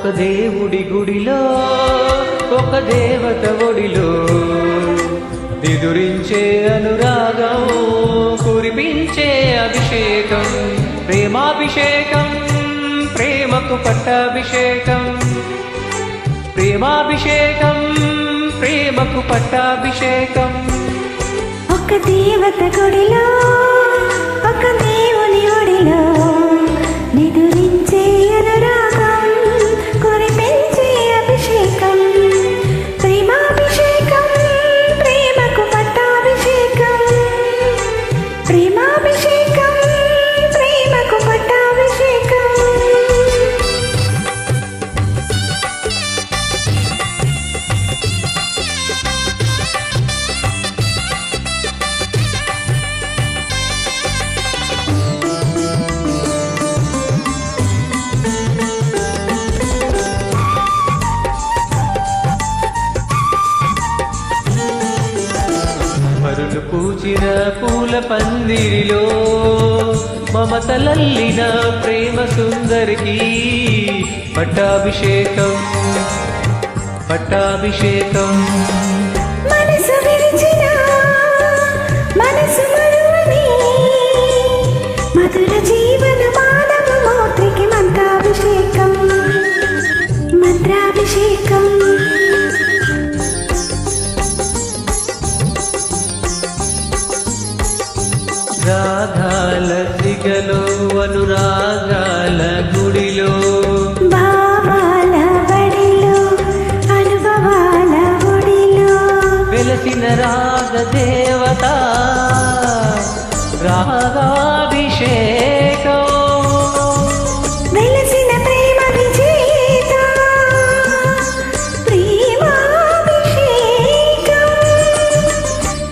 ఒక దేవుడి గుడిలో ఒక దేవత ఒడిలో. దిదురించే అనురాగం కురిపించే అభిషేకం ప్రేమాభిషేకం ప్రేమకు పట్టాభిషేకం. ప్రేమాభిషేకం ప్రేమకు పట్టాభిషేకం. ఒక దేవత గుడిలో ఒక దేవుని ఒడిలో. పూల పందిరిలో మమతలల్లిన ప్రేమ సుందరికి పట్టాభిషేకం పట్టాభిషేకం. మనసు విరిచిన మనసు మధుర జీవ సిగలో అనురాగాల గుడిలో. భావాల బడిలో అనుభవాల ఒడిలో వెలసిన రాగ దేవత రాగాభిషేకం. వెలసిన ప్రేమ విజేత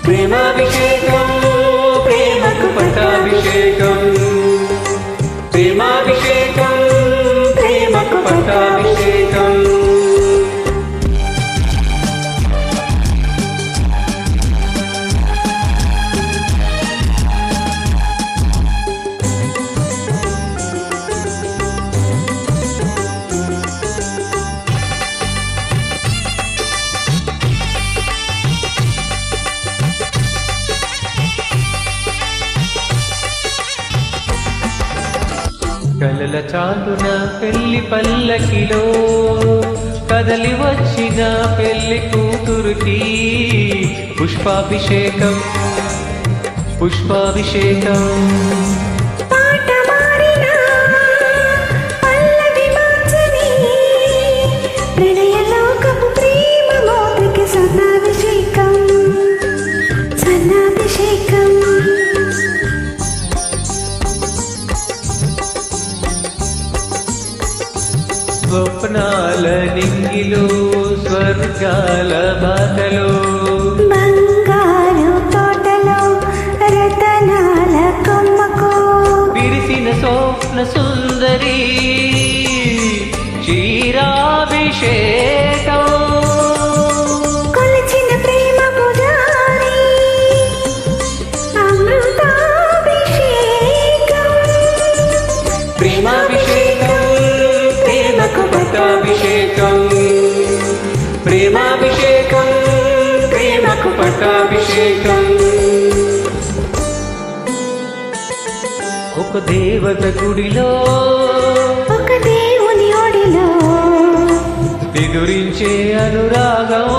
ప్రేమాభిషేకం. పట్టాభిషేకం ప్రేమాభిషేకం. కలల చాటున పెళ్ళి పల్లకిలో కదలి వచ్చిన పెళ్ళి కూతురుకి పుష్పాభిషేకం పుష్పాభిషేకం. స్వప్నాల నింగిలో స్వర్గాల బాటలో. బంగారు తోటలో రతనాల కొమ్మకు. విరిసిన స్వప్న సుందరి పట్టాభిషేకం ఒక దేవత గుడిలో ఒక దేవుని ఒడిలో ఎదురించే అనురాగం.